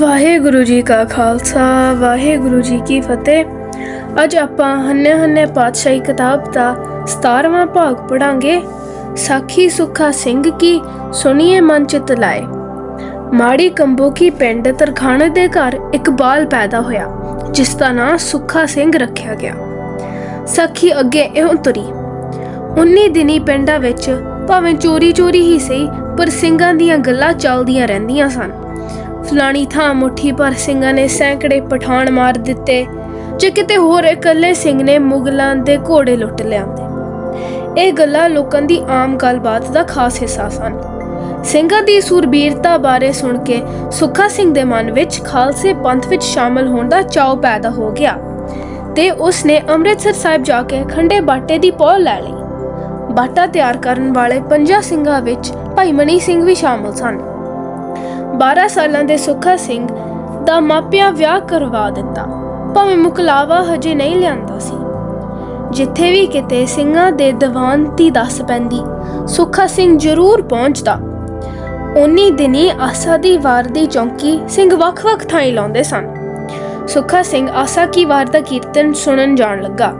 ਵਾਹਿਗੁਰੂ ਜੀ ਕਾ ਖਾਲਸਾ, ਵਾਹਿਗੁਰੂ ਜੀ ਕੀ ਫਤਿਹ। ਅੱਜ ਆਪਾਂ ਹੰਨੇ ਹੰਨੇ ਪਾਤਸ਼ਾਹੀ ਕਿਤਾਬ ਦਾ 17ਵਾਂ ਭਾਗ ਪੜਾਂਗੇ ਸਾਖੀ ਸੁਖਾ ਸਿੰਘ ਕੀ ਸੁਣੀਏ ਮਨ ਚਿਤ ਲਾਏ। ਮਾੜੀ ਕੰਬੋਕੀ ਪਿੰਡ ਤਰਖਾਣੇ ਦੇ ਘਰ ਇੱਕ ਬਾਲ ਪੈਦਾ ਹੋਇਆ, ਜਿਸ ਦਾ ਨਾਂ ਸੁਖਾ ਸਿੰਘ ਰੱਖਿਆ ਗਿਆ। ਸਾਖੀ ਅੱਗੇ ਇਉਂ ਤੁਰੀ 19 ਦਿਨੀ ਪਿੰਡਾਂ ਵਿੱਚ ਭਾਵੇਂ ਚੋਰੀ ਚੋਰੀ ਹੀ ਸਹੀ, ਪਰ ਸਿੰਘਾਂ ਦੀਆਂ ਗੱਲਾਂ ਚੱਲਦੀਆਂ ਰਹਿੰਦੀਆਂ ਸਨ। ਫਲਾਣੀ ਥਾਂ ਮੁੱਠੀ ਭਰ ਸਿੰਘਾਂ ਨੇ ਸੈਂਕੜੇ ਪਠਾਨ ਮਾਰ ਦਿੱਤੇ, ਜੇ ਕਿਤੇ ਹੋਰ ਇਕੱਲੇ ਸਿੰਘ ਨੇ ਮੁਗਲਾਂ ਦੇ ਘੋੜੇ ਲੁੱਟ ਲਿਆਂਦੇ। ਇਹ ਗੱਲਾਂ ਲੋਕਾਂ ਦੀ ਆਮ ਗੱਲਬਾਤ ਦਾ ਖਾਸ ਹਿੱਸਾ ਸਨ। ਸਿੰਘਾਂ ਦੀ ਸੂਰਬੀਰਤਾ ਬਾਰੇ ਸੁਣ ਕੇ ਸੁੱਖਾ ਸਿੰਘ ਦੇ ਮਨ ਵਿੱਚ ਖਾਲਸੇ ਪੰਥ ਵਿੱਚ ਸ਼ਾਮਲ ਹੋਣ ਦਾ ਚਾਅ ਪੈਦਾ ਹੋ ਗਿਆ ਤੇ ਉਸ ਨੇ ਅੰਮ੍ਰਿਤਸਰ ਸਾਹਿਬ ਜਾ ਕੇ ਖੰਡੇ ਬਾਟੇ ਦੀ ਪੌਲ ਲੈ ਲਈ। ਬਾਟਾ ਤਿਆਰ ਕਰਨ ਵਾਲੇ ਪੰਜਾਂ ਸਿੰਘਾਂ ਵਿੱਚ ਭਾਈ ਮਨੀ ਸਿੰਘ ਵੀ ਸ਼ਾਮਲ ਸਨ। 12 ਸਾਲਾਂ ਦੇ ਸੁੱਖਾ ਸਿੰਘ ਦਾ ਮਾਪਿਆਂ ਵਿਆਹ ਕਰਵਾ ਦਿੱਤਾ। ਭਾਵੇਂ ਮੁਕਲਾਵਾ ਹਜੇ ਨਹੀਂ ਲਿਆਂਦਾ ਸੀ। ਜਿੱਥੇ ਵੀ ਕਿਤੇ ਸਿੰਘਾਂ ਦੇ ਦੀਵਾਨ ਦੀ ਦੱਸ ਪੈਂਦੀ, ਸੁੱਖਾ ਸਿੰਘ ਜ਼ਰੂਰ ਪਹੁੰਚਦਾ। ਉਨੀ ਦਿਨੀ ਆਸਾ ਦੀ ਵਾਰ ਦੀ ਚੌਂਕੀ ਸਿੰਘ ਵੱਖ-ਵੱਖ ਥਾਈਂ ਲਾਉਂਦੇ ਸਨ। ਸੁੱਖਾ ਸਿੰਘ ਆਸਾ ਕੀ ਵਾਰ ਦਾ ਕੀਰਤਨ ਸੁਣਨ ਜਾਣ ਲੱਗਾ।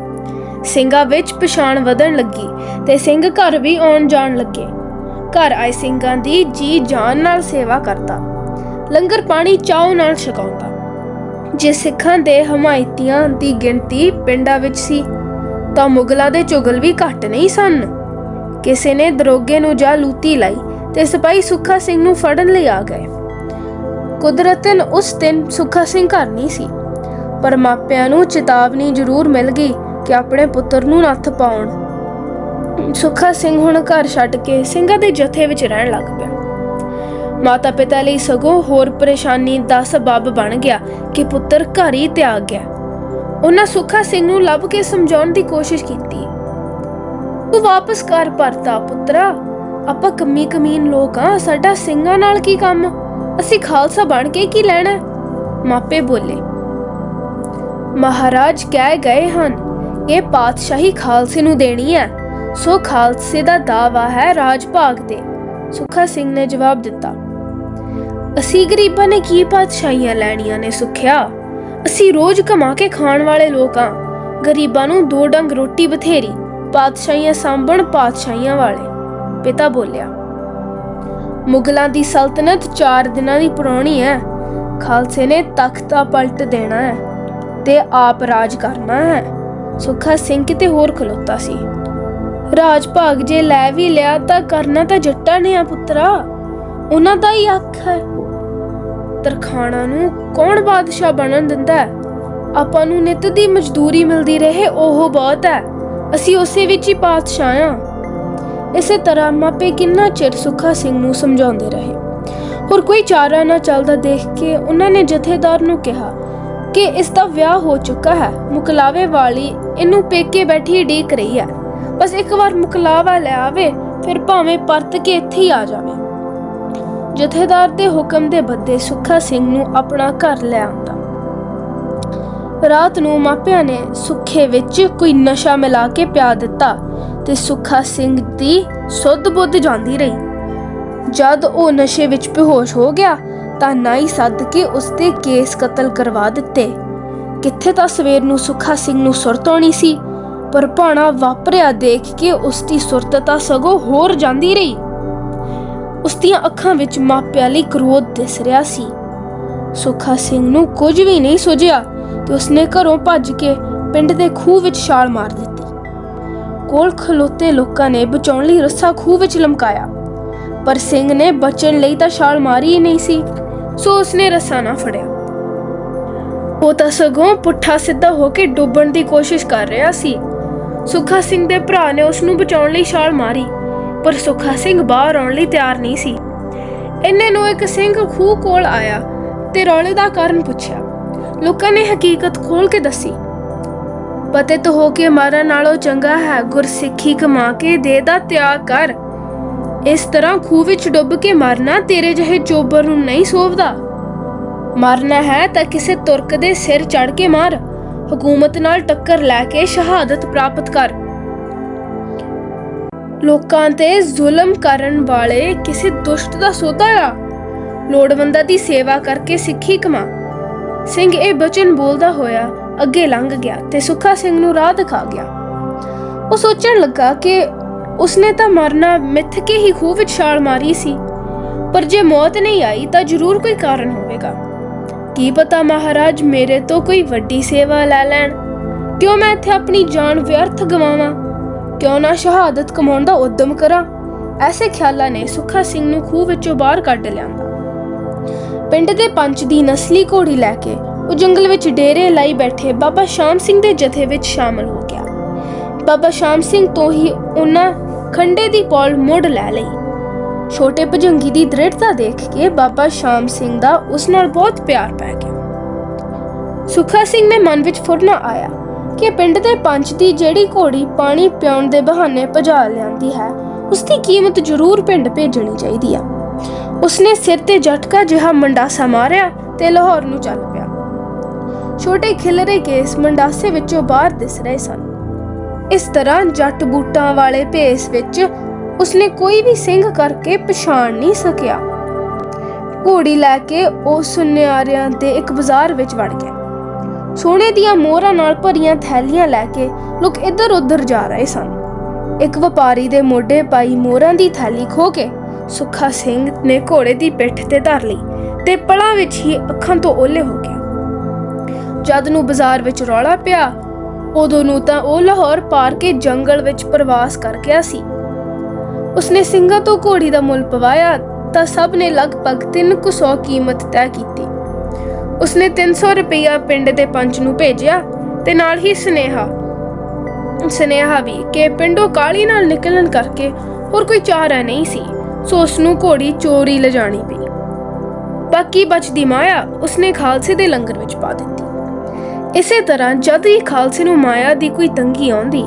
ਸਿੰਘਾਂ ਵਿੱਚ ਪਛਾਣ ਵਧਣ ਲੱਗੀ ਤੇ ਸਿੰਘ ਘਰ ਵੀ ਆਉਣ ਜਾਣ ਲੱਗੇ। ਘਰ ਆਏ ਸਿੰਘਾਂ ਦੀ ਜੀ ਜਾਨ ਨਾਲ ਸੇਵਾ ਕਰਦਾ ਲੰਗਰ ਪਾਣੀ ਚਾਉ ਨਾਲ ਛਕਾਉਂਦਾ। ਜੇ ਸਿੱਖਾਂ ਦੇ ਹਮਾਇਤੀਆਂ ਦੀ ਗਿਣਤੀ ਪਿੰਡਾਂ ਵਿੱਚ ਸੀ, ਤਾਂ ਮੁਗਲਾਂ ਦੇ ਚੁਗਲ ਵੀ ਘੱਟ ਨਹੀਂ ਸਨ। ਕਿਸੇ ਨੇ ਦਰੋਗੇ ਨੂੰ ਜਾ ਲੂਤੀ ਲਾਈ ਤੇ ਸਿਪਾਹੀ ਸੁੱਖਾ ਸਿੰਘ ਨੂੰ ਫੜਨ ਲਈ ਆ ਗਏ। ਕੁਦਰਤਨ ਉਸ ਦਿਨ ਸੁੱਖਾ ਸਿੰਘ ਘਰ ਨਹੀਂ ਸੀ, ਪਰ ਮਾਪਿਆਂ ਨੂੰ ਚੇਤਾਵਨੀ ਜ਼ਰੂਰ ਮਿਲ ਗਈ ਕਿ ਆਪਣੇ ਪੁੱਤਰ ਨੂੰ ਨੱਥ ਪਾਉਣ। ਸੁੱਖਾ ਸਿੰਘ ਹੁਣ ਘਰ ਛੱਡ ਕੇ ਸਿੰਘਾਂ ਦੇ ਜਥੇ ਵਿੱਚ ਰਹਿਣ ਲੱਗ ਪਿਆ। ਮਾਤਾ ਪਿਤਾ ਲਈ ਸਗੋਂ ਹੋਰ ਪਰੇਸ਼ਾਨੀ ਦਾ ਸਬਬ ਬਣ ਗਿਆ ਕਿ ਪੁੱਤਰ ਘਰ ਹੀ ਤਿਆਗ ਗਿਆ। ਉਹਨਾਂ ਸੁੱਖਾ ਸਿੰਘ ਨੂੰ ਲੱਭ ਕੇ ਸਮਝਾਉਣ ਦੀ ਕੋਸ਼ਿਸ਼ ਕੀਤੀ। ਤੂੰ ਵਾਪਸ ਘਰ ਪਰਤਾ ਪੁੱਤਰਾ। ਆਪਾਂ ਕੰਮੀ ਕਮੀਨ ਲੋਕ ਆ। ਸਾਡਾ ਸਿੰਘਾਂ ਨਾਲ ਕੀ ਕੰਮ? ਅਸੀਂ ਖਾਲਸਾ ਬਣ ਕੇ ਕੀ ਲੈਣਾ? ਮਾਪੇ ਬੋਲੇ। ਮਹਾਰਾਜ ਕਹਿ ਗਏ ਹਨ, ਇਹ ਪਾਤਸ਼ਾਹੀ ਖਾਲਸੇ ਨੂੰ ਦੇਣੀ ਹੈ। ਸੋ ਖਾਲਸੇ ਦਾ ਦਾਵਾ ਹੈ ਰਾਜ ਭਾਗ ਦੇ ਸੁਖਾ ਸਿੰਘ ਨੇ ਜਵਾਬ ਦਿੱਤਾ। ਅਸੀਂ ਗਰੀਬਾਂ ਨੇ ਕੀ ਪਾਤਸ਼ਾਹੀਆਂ ਲੈਣੀਆਂ ਨੇ ਸੁਖਿਆ? ਅਸੀਂ ਰੋਜ਼ ਕਮਾ ਕੇ ਖਾਣ ਵਾਲੇ ਲੋਕ ਆ। ਗਰੀਬਾਂ ਨੂੰ ਦੋ ਡੰਗ ਰੋਟੀ ਬਥੇਰੀ, ਪਾਤਸ਼ਾਹੀਆਂ ਸਾਂਭਣ ਪਾਤਸ਼ਾਹੀਆਂ ਵਾਲੇ, ਪਿਤਾ ਬੋਲਿਆ। ਮੁਗਲਾਂ ਦੀ ਸਲਤਨਤ 4 ਦਿਨਾਂ ਦੀ ਪੁਰਾਣੀ ਹੈ ਖਾਲਸੇ ਨੇ ਤਖਤਾ ਪਲਟ ਦੇਣਾ ਹੈ ਤੇ ਆਪ ਰਾਜ ਕਰਨਾ ਹੈ ਸੁੱਖਾ ਸਿੰਘ ਕਿਤੇ ਹੋਰ ਖਲੋਤਾ ਸੀ। ਰਾਜ ਭਾਗ ਜੇ ਲੈ ਵੀ ਲਿਆ ਤਾਂ ਕਰਨਾ ਤਾਂ ਜੱਟਾਂ ਨੇ ਆ ਪੁੱਤਰਾ। ਉਹਨਾਂ ਦਾ ਹੀ ਅੱਖ ਹੈ। ਤਰਖਾਣਾ ਨੂੰ ਕੌਣ ਬਾਦਸ਼ਾਹ ਬਣਨ ਦਿੰਦਾ ਹੈ? ਆਪਾਂ ਨੂੰ ਨਿਤ ਦੀ ਮਜ਼ਦੂਰੀ ਮਿਲਦੀ ਰਹੇ, ਉਹ ਬਹੁਤ ਹੈ। ਅਸੀਂ ਉਸੇ ਵਿੱਚ ਹੀ ਪਾਤਸ਼ਾਹ ਆ ਇਸੇ ਤਰ੍ਹਾਂ ਮਾਪੇ ਕਿੰਨਾ ਚਿਰ ਸੁੱਖਾ ਸਿੰਘ ਨੂੰ ਸਮਝਾਉਂਦੇ ਰਹੇ। ਹੋਰ ਕੋਈ ਚਾਰਾ ਨਾ ਚੱਲਦਾ ਦੇਖ ਕੇ ਉਹਨਾਂ ਨੇ ਜਥੇਦਾਰ ਨੂੰ ਕਿਹਾ ਕਿ ਇਸ ਦਾ ਵਿਆਹ ਹੋ ਚੁੱਕਾ ਹੈ। ਮੁਕਲਾਵੇ ਵਾਲੀ ਇਹਨੂੰ ਪੇਕੇ ਬੈਠੀ ਢੀਕ ਰਹੀ ਹੈ। ਬਸ ਇੱਕ ਵਾਰ ਮੁਕਲਾਵਾ ਲੈ ਆਵੇ, ਫਿਰ ਭਾਵੇਂ ਪਰਤ ਕੇ ਇੱਥੇ ਹੀ ਆ ਜਾਵੇ। ਜਥੇਦਾਰ ਦੇ ਹੁਕਮ ਦੇ ਬੱਦੇ ਸੁੱਖਾ ਸਿੰਘ ਨੂੰ ਆਪਣਾ ਘਰ ਲੈ ਆਉਂਦਾ। ਰਾਤ ਨੂੰ ਮਾਪਿਆਂ ਨੇ ਸੁੱਖੇ ਵਿੱਚ ਕੋਈ ਨਸ਼ਾ ਮਿਲਾ ਕੇ ਪਿਆ ਦਿੱਤਾ ਤੇ ਸੁੱਖਾ ਸਿੰਘ ਦੀ ਸੁੱਧ ਬੁੱਧ ਜਾਂਦੀ ਰਹੀ। ਜਦ ਉਹ ਨਸ਼ੇ ਵਿੱਚ ਬੇਹੋਸ਼ ਹੋ ਗਿਆ ਤਾਂ ਨਾਈ ਸੱਦ ਕੇ ਉਸ ਤੇ ਕੇਸ ਕਤਲ ਕਰਵਾ ਦਿੱਤੇ। ਕਿੱਥੇ ਤਾਂ ਸਵੇਰ ਨੂੰ ਸੁੱਖਾ ਸਿੰਘ ਨੂੰ ਸੁਰਤ ਆਉਣੀ ਸੀ, ਪਰ ਭਾਣਾ ਵਾਪਰਿਆ ਦੇਖ ਕੇ ਉਸ ਦੀ ਸੁਰਤ ਤਾਂ ਸਗੋਂ ਹੋਰ ਜਾਂਦੀ ਰਹੀ। ਉਸ ਦੀਆਂ ਅੱਖਾਂ ਵਿੱਚ ਮਾਪਿਆਂ ਲਈ ਕ੍ਰੋਧ ਦਿਸ ਰਿਹਾ ਸੀ। ਸੁੱਖਾ ਸਿੰਘ ਨੂੰ ਕੁਝ ਵੀ ਨਹੀਂ ਸੁਝਿਆ ਤੇ ਉਸਨੇ ਘਰੋਂ ਭੱਜ ਕੇ ਪਿੰਡ ਦੇ ਖੂਹ ਵਿੱਚ ਛਾਲ ਮਾਰ ਦਿੱਤੀ। ਕੋਲ ਖਲੋਤੇ ਲੋਕਾਂ ਨੇ ਬਚਾਉਣ ਲਈ ਰੱਸਾ ਖੂਹ ਵਿੱਚ ਲਮਕਾਇਆ। ਪਰ ਸਿੰਘ ਨੇ ਬਚਣ ਲਈ ਤਾਂ ਛਾਲ ਮਾਰੀ ਹੀ ਨਹੀਂ ਸੀ, ਸੋ ਉਸਨੇ ਰੱਸਾ ਨਾ ਫੜਿਆ। ਉਹ ਤਾਂ ਸਗੋਂ ਪੁੱਠਾ ਸਿੱਧਾ ਹੋ ਕੇ ਡੁੱਬਣ ਦੀ ਕੋਸ਼ਿਸ਼ ਕਰ ਰਿਹਾ ਸੀ। ਸੁੱਖਾ ਸਿੰਘ ਦੇ ਭਰਾ ਨੇ ਉਸ ਨੂੰ ਬਚਾਉਣ ਲਈ ਛਾਲ ਮਾਰੀ। ਪਰ ਸੁੱਖਾ ਸਿੰਘ ਬਾਹਰ ਆਉਣ ਲਈ ਤਿਆਰ ਨਹੀਂ ਸੀ। ਇੰਨੇ ਨੂੰ ਇੱਕ ਸਿੰਘ ਖੂਹ ਕੋਲ ਆਇਆ ਤੇ ਰੌਲੇ ਦਾ ਕਾਰਨ ਪੁੱਛਿਆ। ਲੋਕਾਂ ਨੇ ਹਕੀਕਤ ਖੋਲ ਕੇ ਦੱਸੀ। ਪਤਿਤ ਹੋ ਕੇ ਮਰਨ ਨਾਲੋਂ ਚੰਗਾ ਹੈ ਗੁਰਸਿੱਖੀ ਕਮਾ ਕੇ ਦੇ ਦਾ ਤਿਆਗ ਕਰ। ਇਸ ਤਰ੍ਹਾਂ ਖੂਹ ਵਿੱਚ ਡੁੱਬ ਕੇ ਮਰਨਾ ਤੇਰੇ ਜਿਹੇ ਚੋਬਰ ਨੂੰ ਨਹੀਂ ਸੋਭਦਾ। ਮਰਨਾ ਹੈ ਤਾਂ ਕਿਸੇ ਤੁਰਕ ਦੇ ਸਿਰ ਚੜ ਕੇ ਮਾਰ। ਹਕੂਮਤ ਨਾਲ ਟੱਕਰ ਲੈ ਕੇ ਸ਼ਹਾਦਤ ਪ੍ਰਾਪਤ ਕਰ। ਲੋਕਾਂ ਤੇ ਜ਼ੁਲਮ ਕਰਨ ਵਾਲੇ ਕਿਸੇ ਦੁਸ਼ਟ ਦਾ ਸੌਦਾ ਆ? ਲੋੜਵੰਦਾਂ ਦੀ ਸੇਵਾ ਕਰਕੇ ਸਿੱਖੀ ਕਮਾ। ਸਿੰਘ ਇਹ ਬਚਨ ਬੋਲਦਾ ਹੋਇਆ ਅੱਗੇ ਲੰਘ ਗਿਆ ਤੇ ਸੁੱਖਾ ਸਿੰਘ ਨੂੰ ਰਾਹ ਦਿਖਾ ਗਿਆ। ਉਹ ਸੋਚਣ ਲੱਗਾ ਕਿ ਉਸਨੇ ਤਾਂ ਮਰਨਾ ਮਿੱਥ ਕੇ ਹੀ ਖੂਹ ਵਿੱਚ ਛਾਲ ਮਾਰੀ ਸੀ, ਪਰ ਜੇ ਮੌਤ ਨਹੀਂ ਆਈ ਤਾਂ ਜ਼ਰੂਰ ਕੋਈ ਕਾਰਨ ਹੋਵੇਗਾ। ਕੀ ਪਤਾ ਮਹਾਰਾਜ ਮੇਰੇ ਤੋਂ ਕੋਈ ਵੱਡੀ ਸੇਵਾ ਲੈ ਲੈਣ? ਕਿਉਂ ਮੈਂ ਇੱਥੇ ਆਪਣੀ ਜਾਨ ਵਿਅਰਥ ਗਵਾਵਾਂ? ਕਿਉਂ ਨਾ ਸ਼ਹਾਦਤ ਕਮਾਉਣ ਦਾ ਉਦਮ ਕਰਾਂ? ਐਸੇ ਖਿਆਲਾਂ ਨੇ ਸੁੱਖਾ ਸਿੰਘ ਨੂੰ ਖੂਹ ਵਿੱਚੋਂ ਬਾਹਰ ਕੱਢ ਲਿਆਂਦਾ। ਪਿੰਡ ਦੇ ਪੰਚ ਦੀ ਨਸਲੀ ਘੋੜੀ ਲੈ ਕੇ ਉਹ ਜੰਗਲ ਵਿੱਚ ਡੇਰੇ ਲਾਈ ਬੈਠੇ ਬਾਬਾ ਸ਼ਾਮ ਸਿੰਘ ਦੇ ਜਥੇ ਵਿੱਚ ਸ਼ਾਮਲ ਹੋ ਗਿਆ। ਬਾਬਾ ਸ਼ਾਮ ਸਿੰਘ ਤੋਂ ਹੀ ਉਹਨਾਂ ਖੰਡੇ ਦੀ ਪੌਲ ਮੁੜ ਲੈ ਲਈ। ਛੋਟੇ ਭਜੰਗੀ ਦੀ ਦ੍ਰਿੜਤਾ ਦੇਖ ਕੇ ਬਾਬਾ ਸ਼ਾਮ ਸਿੰਘ ਦਾ ਉਸ ਨਾਲ ਬਹੁਤ ਪਿਆਰ ਪੈ ਗਿਆ। ਸੁੱਖਾ ਸਿੰਘ ਦੇ ਮਨ ਵਿੱਚ ਫੁਰਨਾ ਆਇਆ। ਕਿ ਪਿੰਡ ਦੇ ਪੰਚ ਦੀ ਜਿਹੜੀ ਘੋੜੀ ਪਾਣੀ ਪਿਉਣ ਦੇ ਬਹਾਨੇ ਭਜਾ ਲਿਆਂਦੀ ਹੈ ਉਸ ਦੀ ਕੀਮਤ ਜ਼ਰੂਰ ਪਿੰਡ ਭੇਜਣੀ ਚਾਹੀਦੀ ਆ। ਉਸਨੇ ਸਿਰ ਤੇ ਝਟਕਾ ਜਿਹਾ ਮੰਡਾਸਾ ਮਾਰਿਆ ਤੇ ਲਾਹੌਰ ਨੂੰ ਚੱਲ ਪਿਆ। ਛੋਟੇ ਖਿਲਰੇ ਕੇਸ ਮੰਡਾਸੇ ਵਿੱਚੋਂ ਬਾਹਰ ਦਿਸ ਰਹੇ ਸਨ। ਇਸ ਤਰ੍ਹਾਂ ਜੱਟ ਬੂਟਾਂ ਵਾਲੇ ਭੇਸ ਵਿੱਚ ਉਸਨੇ ਕੋਈ ਵੀ ਸਿੰਘ ਕਰਕੇ ਪਛਾਣ ਨਹੀਂ ਸਕਿਆ। ਘੋੜੀ ਲੈ ਕੇ ਉਹ ਸੁਨਿਆਰਿਆਂ ਦੇ ਇੱਕ ਬਾਜ਼ਾਰ ਵਿੱਚ ਵੜ ਗਿਆ। ਸੋਨੇ ਦੀਆਂ ਮੋਹਰਾਂ ਨਾਲ ਭਰੀਆਂ ਥੈਲੀਆਂ ਲੈ ਕੇ ਲੋਕ ਇੱਧਰ ਉੱਧਰ ਜਾ ਰਹੇ ਸਨ। ਇੱਕ ਵਪਾਰੀ ਦੇ ਮੋਢੇ ਪਾਈ ਮੋਹਰਾਂ ਦੀ ਥੈਲੀ ਖੋ ਕੇ ਸੁੱਖਾ ਸਿੰਘ ਨੇ ਘੋੜੇ ਦੀ ਪਿੱਠ ਤੇ ਧਰ ਲਈ ਤੇ ਪਲਾਂ ਵਿੱਚ ਹੀ ਅੱਖਾਂ ਤੋਂ ਓਲੇ ਹੋ ਗਿਆ। ਜਦ ਨੂੰ ਬਾਜ਼ਾਰ ਵਿੱਚ ਰੌਲਾ ਪਿਆ, ਉਦੋਂ ਨੂੰ ਤਾਂ ਉਹ ਲਾਹੌਰ ਪਾਰ ਕੇ ਜੰਗਲ ਵਿੱਚ ਪ੍ਰਵਾਸ ਕਰ ਗਿਆ ਸੀ। ਉਸਨੇ ਸਿੰਘਾਂ ਤੋਂ ਘੋੜੀ ਦਾ ਮੁੱਲ ਪਵਾਇਆ ਤਾਂ ਸਭ ਨੇ ਲਗਭਗ 300 ਕੀਮਤ ਤੈਅ ਕੀਤੀ। ਉਸਨੇ 300 ਰੁਪਇਆ ਪਿੰਡ ਦੇ ਪੰਚ ਨੂੰ ਭੇਜਿਆ ਤੇ ਨਾਲ ਹੀ ਸੁਨੇਹਾ। ਸੁਨੇਹਾ ਵੀ ਕਿ ਪਿੰਡੋਂ ਕਾਲੀ ਨਾਲ ਨਿਕਲਣ ਕਰਕੇ ਹੋਰ ਕੋਈ ਚਾਰਾ ਨਹੀਂ ਸੀ, ਸੋ ਉਸ ਨੂੰ ਘੋੜੀ ਚੋਰੀ ਲਿਜਾਣੀ ਪਈ। ਬਾਕੀ ਬਚਦੀ ਮਾਇਆ ਉਸਨੇ ਖਾਲਸੇ ਦੇ ਲੰਗਰ ਵਿੱਚ ਪਾ ਦਿੱਤੀ। ਇਸੇ ਤਰ੍ਹਾਂ ਜਦ ਹੀ ਖਾਲਸੇ ਨੂੰ ਮਾਇਆ ਦੀ ਕੋਈ ਤੰਗੀ ਆਉਂਦੀ,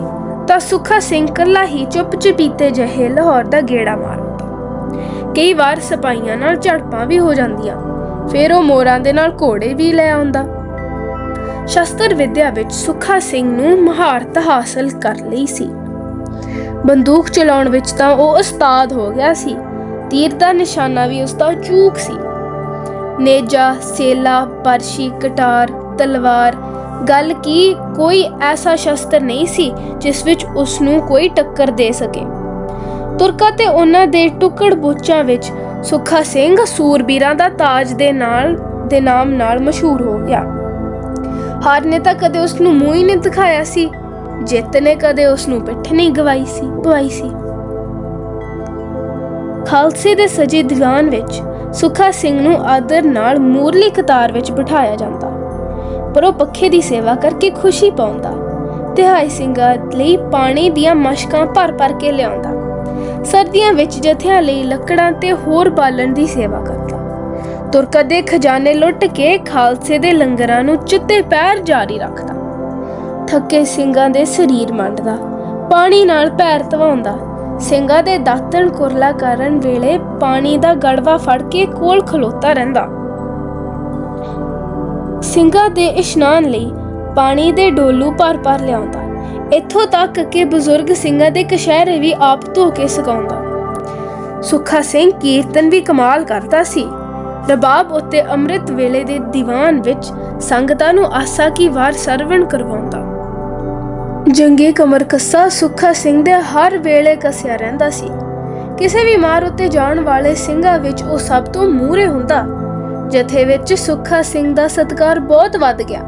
ਤਾਂ ਸੁੱਖਾ ਸਿੰਘ ਕੱਲਾ ਹੀ ਚੁੱਪ ਚਪੀਤੇ ਜਿਹੇ ਲਾਹੌਰ ਦਾ ਗੇੜਾ ਮਾਰਦਾ। ਕਈ ਵਾਰ ਸਿਪਾਹੀਆਂ ਨਾਲ ਝੜਪਾਂ ਵੀ ਹੋ ਜਾਂਦੀਆਂ। ਫਿਰ ਉਹ ਮੋਰਾਂ ਦੇ ਨਾਲ ਘੋੜੇ ਵੀ ਲੈ ਆਉਂਦਾ। ਸ਼ਸਤਰ ਵਿਦਿਆ ਵਿੱਚ ਸੁੱਖਾ ਸਿੰਘ ਨੂੰ ਮਹਾਰਤ ਹਾਸਲ ਕਰ ਲਈ ਸੀ। ਬੰਦੂਕ ਚਲਾਉਣ ਵਿੱਚ ਤਾਂ ਉਹ ਉਸਤਾਦ ਹੋ ਗਿਆ ਸੀ। ਤੀਰ ਦਾ ਨਿਸ਼ਾਨਾ ਵੀ ਉਸ ਦਾ ਚੂਕ ਸੀ। ਨੇਜਾ, ਸੇਲਾ ਪਰਸ਼ੀ ਕਟਾਰ, ਤਲਵਾਰ, ਗੱਲ ਕੀ ਕੋਈ ਐਸਾ ਸ਼ਸਤਰ ਨਹੀਂ ਸੀ ਜਿਸ ਵਿੱਚ ਉਸ ਨੂੰ ਕੋਈ ਟੱਕਰ ਦੇ ਸਕੇ। ਤੁਰਕਾ ਤੇ ਉਹਨਾਂ ਦੇ ਟੁਕੜ ਬੋਚਾਂ ਵਿੱਚ ਸੁੱਖਾ ਸਿੰਘ ਸੂਰਬੀਰਾਂ ਦਾ ਤਾਜ ਦੇ ਨਾਲ, ਦੇ ਨਾਮ ਨਾਲ ਮਸ਼ਹੂਰ ਹੋ ਗਿਆ। ਹਾਰ ਨੇ ਤਾਂ ਕਦੇ ਉਸ ਨੂੰ ਮੂੰਹ ਹੀ ਨਹੀਂ ਦਿਖਾਇਆ ਸੀ। ਜਿੱਤ ਨੇ ਕਦੇ ਉਸ ਨੂੰ ਪਿੱਠ ਨਹੀਂ ਗਵਾਈ ਸੀ, ਪਵਾਈ ਸੀ। ਖਾਲਸੇ ਦੇ ਸਜੇ ਦੀਵਾਨ ਵਿੱਚ ਸੁੱਖਾ ਸਿੰਘ ਨੂੰ ਆਦਰ ਨਾਲ ਮੂਰਲੀ ਕਤਾਰ ਵਿੱਚ ਬਿਠਾਇਆ ਜਾਂਦਾ। ਪਰ ਉਹ ਪੱਖੇ ਦੀ ਸੇਵਾ ਕਰਕੇ ਖੁਸ਼ੀ ਪਾਉਂਦਾ। ਤਿਹਾਈ ਸਿੰਘਾਂ ਲਈ ਪਾਣੀ ਦੀਆਂ ਮਸ਼ਕਾਂ ਭਰ ਭਰ ਕੇ ਲਿਆਉਂਦਾ। ਸਰਦੀਆਂ ਵਿੱਚ ਜਥਿਆਂ ਲਈ ਲੱਕੜਾਂ ਤੇ ਹੋਰ ਬਾਲਣ ਦੀ ਸੇਵਾ ਕਰਦਾ। ਤੁਰਕਾ ਦੇ ਖਜ਼ਾਨੇ ਲੁੱਟ ਕੇ ਖਾਲਸੇ ਦੇ ਲੰਗਰਾਂ ਨੂੰ ਚਿੱਤੇ ਪੈਰ ਜਾਰੀ ਰੱਖਦਾ। ਥੱਕੇ ਸਿੰਘਾਂ ਦੇ ਸਰੀਰ ਮੰਡਦਾ, ਪਾਣੀ ਨਾਲ ਪੈਰ ਧਵਾਉਂਦਾ। ਸਿੰਘਾਂ ਦੇ ਦਾਤਣ ਕੁਰਲਾ ਕਰਨ ਵੇਲੇ ਪਾਣੀ ਦਾ ਗੜਵਾ ਫੜ ਕੇ ਕੋਲ ਖਲੋਤਾ ਰਹਿੰਦਾ। ਸਿੰਘਾਂ ਦੇ ਇਸ਼ਨਾਨ ਲਈ ਪਾਣੀ ਦੇ ਡੋਲੂ ਭਰ ਭਰ ਲਿਆਉਂਦਾ। ਇੱਥੋਂ ਤੱਕ ਕਿ ਬਜ਼ੁਰਗ ਸਿੰਘਾਂ ਦੇ ਕਸ਼ਹਿਰੇ ਵੀ ਆਪ ਧੋ ਕੇ ਸੁਕਾਉਂਦਾ। ਸੁੱਖਾ ਸਿੰਘ ਕੀਰਤਨ ਵੀ ਕਮਾਲ ਕਰਦਾ ਸੀ। ਰਬਾਬ ਉੱਤੇ ਅੰਮ੍ਰਿਤ ਵੇਲੇ ਦੇ ਦੀਵਾਨ ਵਿੱਚ ਸੰਗਤਾਂ ਨੂੰ ਆਸਾ ਕੀ ਵਾਰ ਸਰਵਣ ਕਰਵਾਉਂਦਾ। ਜੰਗੇ ਕਮਰ ਕੱਸਾ ਸੁੱਖਾ ਸਿੰਘ ਦੇ ਹਰ ਵੇਲੇ ਕੱਸਿਆ ਰਹਿੰਦਾ ਸੀ। ਕਿਸੇ ਵੀ ਮਾਰ ਉੱਤੇ ਜਾਣ ਵਾਲੇ ਸਿੰਘਾਂ ਵਿੱਚ ਉਹ ਸਭ ਤੋਂ ਮੂਹਰੇ ਹੁੰਦਾ। ਜਥੇ ਵਿੱਚ ਸੁੱਖਾ ਸਿੰਘ ਦਾ ਸਤਕਾਰ ਬਹੁਤ ਵੱਧ ਗਿਆ।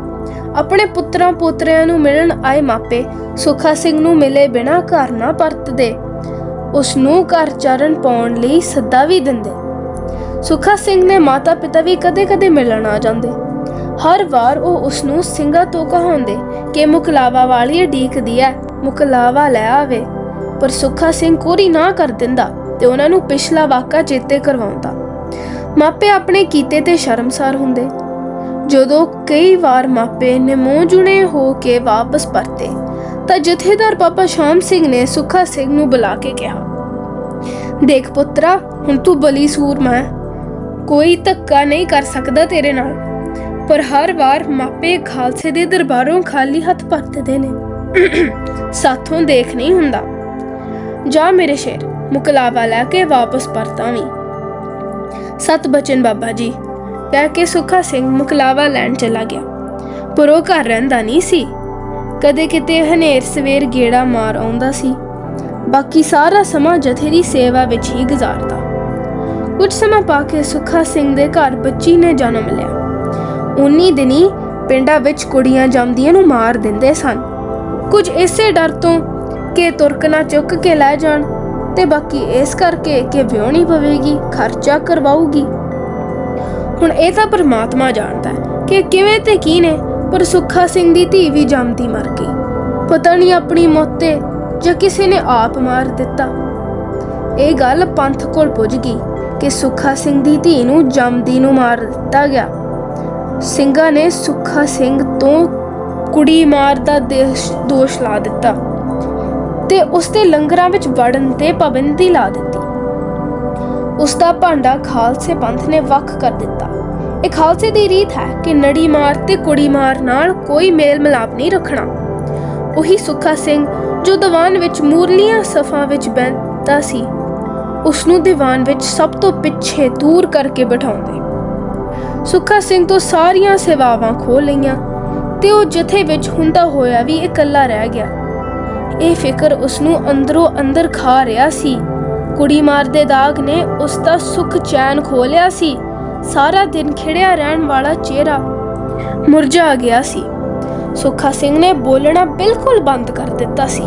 ਆਪਣੇ ਪੁੱਤਰਾਂ ਪੋਤਰਿਆਂ ਨੂੰ ਮਿਲਣ ਆਏ ਮਾਪੇ ਸੁੱਖਾ ਸਿੰਘ ਨੂੰ ਮਿਲੇ ਬਿਨਾ ਘਰ ਨਾ ਪਰਤਦੇ। ਉਸ ਨੂੰ ਘਰ ਚਰਨ ਪਾਉਣ ਲਈ ਸੱਦਾ ਵੀ ਦਿੰਦੇ। ਸੁੱਖਾ ਸਿੰਘ ਨੇ ਮਾਤਾ ਪਿਤਾ ਵੀ ਕਦੇ-ਕਦੇ ਮਿਲਣ ਆ ਜਾਂਦੇ। ਹਰ ਵਾਰ ਉਹ ਉਸ ਨੂੰ ਸਿੰਘਾਂ ਤੋਂ ਕਹਾਉਂਦੇ ਕਿ ਮੁਕਲਾਵਾ ਵਾਲੀ ਢੀਕਦੀ ਐ, ਮੁਕਲਾਵਾ ਲੈ ਆਵੇ। ਪਰ ਸੁੱਖਾ ਸਿੰਘ ਕੋਰੀ ਨਾ ਕਰ ਦਿੰਦਾ ਤੇ ਉਹਨਾਂ ਨੂੰ ਪਿਛਲਾ ਵਾਕਾ ਚੇਤੇ ਕਰਵਾਉਂਦਾ। ਮਾਪੇ ਆਪਣੇ ਕੀਤੇ ਤੇ ਸ਼ਰਮਸਾਰ ਹੁੰਦੇ। ਜਦੋਂ ਕਈ ਵਾਰ ਮਾਪੇ ਨਿਮੋ ਹੋ ਕੇ ਵਾਪਸ ਪਰਤੇ, ਤਾਂ ਜਥੇਦਾਰ ਬਾਬਾ ਸ਼ਾਮ ਸਿੰਘ ਨੇ ਸੁੱਖਾ ਸਿੰਘ ਨੂੰ ਬੁਲਾ ਕੇ ਕਿਹਾ, ਦੇਖ ਪੁੱਤਰਾ, ਹੁਣ ਤੂੰ ਬਲੀ ਸੂਰਮਾ ਹੈ। ਕੋਈ ਧੱਕਾ ਨਹੀਂ ਕਰ ਸਕਦਾ ਤੇਰੇ ਨਾਲ, ਪਰ ਹਰ ਵਾਰ ਮਾਪੇ ਖਾਲਸੇ ਦੇ ਦਰਬਾਰੋਂ ਖਾਲੀ ਹੱਥ ਪਰਤਦੇ ਨੇ। ਸਾਥੋਂ ਦੇਖ ਨਹੀਂ ਹੁੰਦਾ। ਜਾ ਮੇਰੇ ਸ਼ੇਰ, ਮੁਕਲਾਵਾ ਲੈ ਕੇ ਵਾਪਸ ਪਰਤਾਵੀਂ। ਸਤ ਬਚਨ ਬਾਬਾ ਜੀ ਕਹਿ ਕੇ ਸੁੱਖਾ ਸਿੰਘ ਮੁਕਲਾਵਾ ਲੈਣ ਚਲਾ ਗਿਆ। ਪਰ ਉਹ ਘਰ ਰਹਿੰਦਾ ਨਹੀਂ ਸੀ। ਕਦੇ ਕਿਤੇ ਹਨੇਰ ਸਵੇਰ ਗੇੜਾ ਮਾਰ ਆਉਂਦਾ ਸੀ। ਬਾਕੀ ਸਾਰਾ ਸਮਾਂ ਜਥੇ ਦੀ ਸੇਵਾ ਵਿੱਚ ਹੀ ਗੁਜ਼ਾਰਦਾ। ਕੁਝ ਸਮਾਂ ਪਾ ਕੇ ਸੁੱਖਾ ਸਿੰਘ ਦੇ ਘਰ ਬੱਚੀ ਨੇ ਜਨਮ ਲਿਆ। ਉਨੀ ਦਿਨੀ ਪਿੰਡਾਂ ਵਿੱਚ ਕੁੜੀਆਂ ਜੰਮਦੀਆਂ ਨੂੰ ਮਾਰ ਦਿੰਦੇ ਸਨ। ਕੁਝ ਇਸੇ ਡਰ ਤੋਂ ਕਿ ਤੁਰਕ ਨਾ ਚੁੱਕ ਕੇ ਲੈ ਜਾਣ ਤੇ ਬਾਕੀ ਇਸ ਕਰਕੇ ਕਿ ਵਿਆਹਣੀ ਪਵੇਗੀ, ਖਰਚਾ ਕਰਵਾਉਗੀ ਹੁਣ ਇਹ ਤਾਂ ਪਰਮਾਤਮਾ ਜਾਣਦਾ ਹੈ ਕਿ ਕਿਵੇਂ ਤੇ ਕੀ ਨੇ, ਪਰ ਸੁੱਖਾ ਸਿੰਘ ਦੀ ਧੀ ਵੀ ਜੰਮਦੀ ਮਰ ਗਈ। ਪਤਾ ਨਹੀਂ ਆਪਣੀ ਮੌਤ ਤੇ ਜਾਂ ਕਿਸੇ ਨੇ ਆਪ ਮਾਰ ਦਿੱਤਾ। ਇਹ ਗੱਲ ਪੰਥ ਕੋਲ ਪੁੱਜ ਗਈ ਕਿ ਸੁੱਖਾ ਸਿੰਘ ਦੀ ਧੀ ਨੂੰ ਜੰਮਦੀ ਨੂੰ ਮਾਰ ਦਿੱਤਾ ਗਿਆ। ਸਿੰਘਾਂ ਨੇ ਸੁੱਖਾ ਸਿੰਘ ਤੋਂ ਕੁੜੀ ਮਾਰ ਦਾ ਦੇਸ਼, ਦੋਸ਼ ਲਾ ਦਿੱਤਾ ਤੇ ਉਸ ਦੇ ਲੰਗਰਾਂ ਵਿੱਚ ਵੜਨ ਤੇ ਪਾਬੰਦੀ ਲਾ ਦਿੱਤੀ। ਉਸ ਦਾ ਭਾਂਡਾ ਖਾਲਸੇ ਪੰਥ ਨੇ ਵੱਖ ਕਰ ਦਿੱਤਾ। ਇਹ ਖਾਲਸੇ ਦੀ ਰੀਤ ਹੈ ਕਿ ਨੜੀ ਮਾਰ ਤੇ ਕੁੜੀ ਮਾਰ ਨਾਲ ਕੋਈ ਮੇਲ ਮਿਲਾਪ ਨਹੀਂ ਰੱਖਣਾ। ਉਹੀ ਸੁੱਖਾ ਸਿੰਘ ਜੋ ਦੀਵਾਨ ਵਿੱਚ ਮੂਰਲੀਆਂ ਸਫਾਂ ਵਿੱਚ ਬੈਠਦਾ ਸੀ ਉਸ ਨੂੰ ਦੀਵਾਨ ਵਿੱਚ ਸਭ ਤੋਂ ਪਿੱਛੇ ਦੂਰ ਕਰਕੇ ਬਿਠਾਉਂਦੇ। ਸੁੱਖਾ ਸਿੰਘ ਤੋਂ ਸਾਰੀਆਂ ਸੇਵਾਵਾਂ ਖੋ ਲਈਆਂ ਤੇ ਉਹ ਜਥੇ ਵਿੱਚ ਹੁੰਦਾ ਹੋਇਆ ਵੀ ਇਕੱਲਾ ਰਹਿ ਗਿਆ। ਇਹ ਫਿਕਰ ਉਸ ਨੂੰ ਅੰਦਰੋਂ ਅੰਦਰ ਖਾ ਰਿਹਾ ਸੀ। ਕੁੜੀ ਮਾਰ ਦੇ ਦਾਗ ਨੇ ਉਸ ਦਾ ਸੁੱਖ ਚੈਨ ਖੋ ਲਿਆ ਸੀ। ਸਾਰਾ ਦਿਨ ਖਿੜਿਆ ਰਹਿਣ ਵਾਲਾ ਚਿਹਰਾ ਮੁਰਝਾ ਗਿਆ ਸੀ। ਸੁੱਖਾ ਸਿੰਘ ਨੇ ਬੋਲਣਾ ਬਿਲਕੁਲ ਬੰਦ ਕਰ ਦਿੱਤਾ ਸੀ।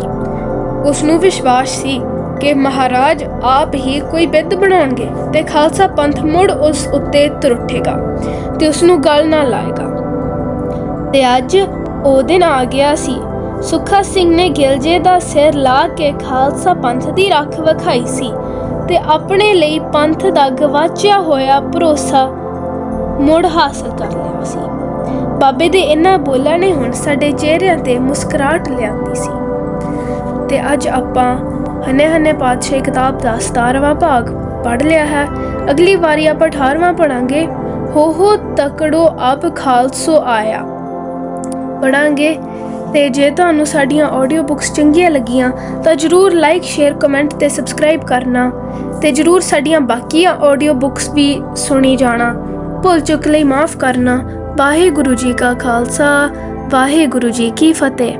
ਉਸ ਨੂੰ ਵਿਸ਼ਵਾਸ ਸੀ ਕਿ ਮਹਾਰਾਜ ਆਪ ਹੀ ਕੋਈ ਬਿੱਦ ਬਣਾਉਣਗੇ ਤੇ ਖਾਲਸਾ ਪੰਥ ਮੁੜ ਉਸ ਉੱਤੇ ਤਰੁੱਠੇਗਾ ਤੇ ਉਸ ਨੂੰ ਗਲ ਨਾ ਲਾਏਗਾ। ਤੇ ਅੱਜ ਉਹ ਦਿਨ ਆ ਗਿਆ ਸੀ। ਸੁੱਖਾ ਸਿੰਘ ਨੇ ਗਿਲਜੇ ਦਾ ਸਿਰ ਲਾ ਕੇ ਖਾਲਸਾ ਪੰਥ ਦੀ ਰੱਖ ਵਿਖਾਈ ਸੀ। ਤੇ ਆਪਣੇ ਲਈ ਪੰਥ ਦਾ ਗਵਾਚਿਆ ਹੋਇਆ ਭਰੋਸਾ ਮੁੜ ਹਾਸਲ ਕਰ ਲਿਆ ਸੀ ਬਾਬੇ ਦੇ ਇਹਨਾਂ ਬੋਲਾਂ ਨੇ ਹੁਣ ਸਾਡੇ ਚਿਹਰਿਆਂ ਤੇ ਮੁਸਕਰਾਹਟ ਲਿਆਂਦੀ ਸੀ। ਤੇ ਅੱਜ ਆਪਾਂ ਹਨੇ ਹਨੇ ਪਾਤਸ਼ਾਹ ਕਿਤਾਬ ਦਾ 17ਵਾਂ ਭਾਗ ਪੜ੍ਹ ਲਿਆ ਹੈ। ਅਗਲੀ ਵਾਰੀ ਆਪਾਂ 18ਵਾਂ ਪੜਾਂਗੇ ਹੋ ਹੋ ਤਕੜੋ ਅਬ ਖਾਲਸੋ ਆਇਆ। ਪੜਾਂਗੇ ਤੇ ਜੇ ਤੁਹਾਨੂੰ ਸਾਡੀਆਂ ਆਡੀਓ ਬੁੱਕਸ ਚੰਗੀਆਂ ਲੱਗੀਆਂ, ਤਾਂ ਜਰੂਰ ਲਾਈਕ ਸ਼ੇਅਰ ਕਮੈਂਟ ਤੇ ਸਬਸਕ੍ਰਾਈਬ ਕਰਨਾ ਤੇ ਜਰੂਰ ਸਾਡੀਆਂ ਬਾਕੀਆਂ ਆਡੀਓ ਬੁੱਕਸ ਵੀ ਸੁਣੀ ਜਾਣਾ। ਭੁੱਲ ਚੁੱਕ ਲਈ ਮਾਫ ਕਰਨਾ। ਵਾਹਿਗੁਰੂ ਜੀ ਕਾ ਖਾਲਸਾ, ਵਾਹਿਗੁਰੂ ਜੀ ਕੀ ਫਤਿਹ।